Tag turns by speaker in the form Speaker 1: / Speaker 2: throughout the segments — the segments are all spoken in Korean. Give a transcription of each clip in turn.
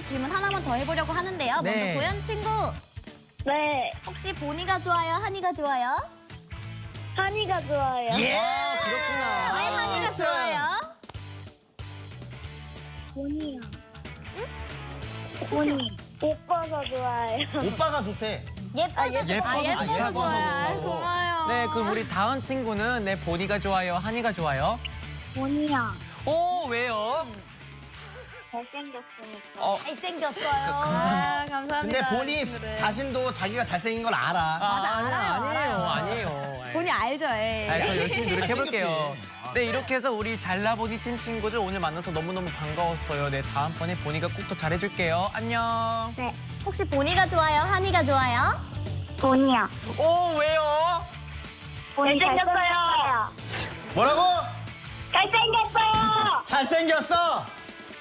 Speaker 1: 친구들 질문 하나만 더 해보려고 하는데요.
Speaker 2: 네.
Speaker 1: 먼저 도현 친구.
Speaker 3: 네,
Speaker 1: 혹시 보니가 좋아요? 한이가 좋아요?
Speaker 3: 한이가 좋아요.
Speaker 2: 예.
Speaker 1: 왜
Speaker 2: 그렇구나.
Speaker 1: 한이가 좋아요?
Speaker 3: 본이요. 본이. 예뻐서 좋아요.
Speaker 4: 오빠가 좋대.
Speaker 1: 예뻐서
Speaker 2: 예뻐서
Speaker 1: 좋아요. 아, 예뻐서
Speaker 2: 좋아요.
Speaker 1: 좋아요. 고마워요.
Speaker 2: 네, 그럼 우리 다은 친구는 내 보니가 좋아요, 한이가 좋아요?
Speaker 3: 본이요.
Speaker 2: 오, 왜요?
Speaker 3: 잘생겼으니까.
Speaker 2: 어,
Speaker 1: 잘생겼어요. 아, 감사합니다.
Speaker 4: 근데 본이
Speaker 1: 친구들.
Speaker 4: 자신도 자기가 잘생긴 걸 알아.
Speaker 1: 맞아,
Speaker 2: 아니,
Speaker 1: 알아요,
Speaker 2: 아니에요,
Speaker 1: 알아요.
Speaker 2: 아니에요.
Speaker 1: 본이 알죠, 에이.
Speaker 2: 아, 저 열심히 노력해볼게요.
Speaker 4: 잘생겼지.
Speaker 2: 네, 이렇게 해서 우리 잘나보니 팀 친구들 오늘 만나서 너무너무 반가웠어요. 네, 다음번에 보니가 꼭 더 잘해줄게요. 안녕.
Speaker 1: 네. 혹시 보니가 좋아요? 한이가 좋아요?
Speaker 3: 본이요.
Speaker 2: 오, 왜요?
Speaker 3: 본이 잘생겼어요.
Speaker 4: 뭐라고?
Speaker 3: 잘생겼어요.
Speaker 4: 잘생겼어.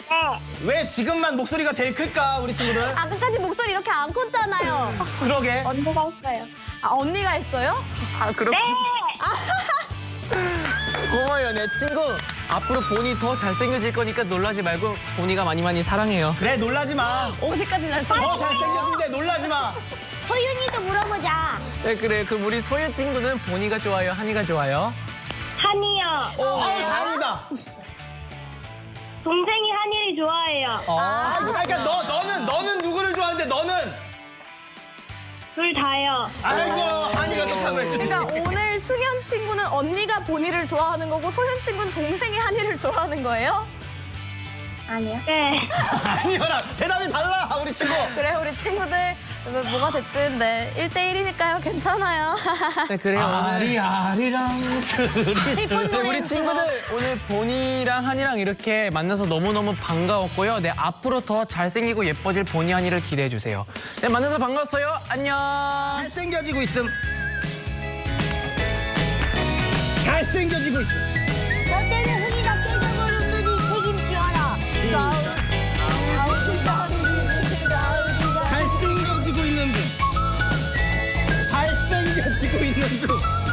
Speaker 3: 네.
Speaker 4: 왜 지금만 목소리가 제일 클까 우리 친구들?
Speaker 1: 아까까지 목소리 이렇게 안 컸잖아요.
Speaker 4: 그러게.
Speaker 3: 언니가 했어요.
Speaker 1: 아, 언니가 했어요?
Speaker 2: 아, 그렇군.
Speaker 3: 네.
Speaker 2: 고마워요, 내 친구. 앞으로 보니 더 잘생겨질 거니까 놀라지 말고 보니가 많이 많이 사랑해요.
Speaker 4: 그래 놀라지 마.
Speaker 1: 어디까지 날어
Speaker 4: 더 잘생겼는데 놀라지 마.
Speaker 1: 소윤이도 물어보자.
Speaker 2: 네, 그래. 그럼 우리 소연 친구는 보니가 좋아요, 한이가 좋아요?
Speaker 3: 한이요.
Speaker 2: 오,
Speaker 4: 아우 다행이다.
Speaker 3: 동생이 한이를 좋아해요.
Speaker 2: 어.
Speaker 4: 아, 그러니까 너 너는 너는 누구를 좋아하는데 너는
Speaker 3: 둘 다요.
Speaker 4: 아이고 한이가 좋다고 했지.
Speaker 1: 그러니까 오늘 승현 친구는 언니가 보니를 좋아하는 거고 소현 친구는 동생이 한이를 좋아하는 거예요?
Speaker 3: 아니요. 네.
Speaker 4: 아니요라 대답이 달라 우리 친구.
Speaker 1: 그래 우리 친구들 뭐- 뭐가 됐든 네 1대1이니까요 괜찮아요.
Speaker 2: 네, 그래요. 오늘.
Speaker 4: 아리 아리랑
Speaker 2: 네, 우리 친구들 오늘 보니랑 한이랑 이렇게 만나서 너무너무 반가웠고요. 네, 앞으로 더 잘생기고 예뻐질 보니 한이를 기대해 주세요. 네, 만나서 반가웠어요. 안녕.
Speaker 4: 잘생겨지고 있음. 잘생겨지고 있음. 잘생겨지고 있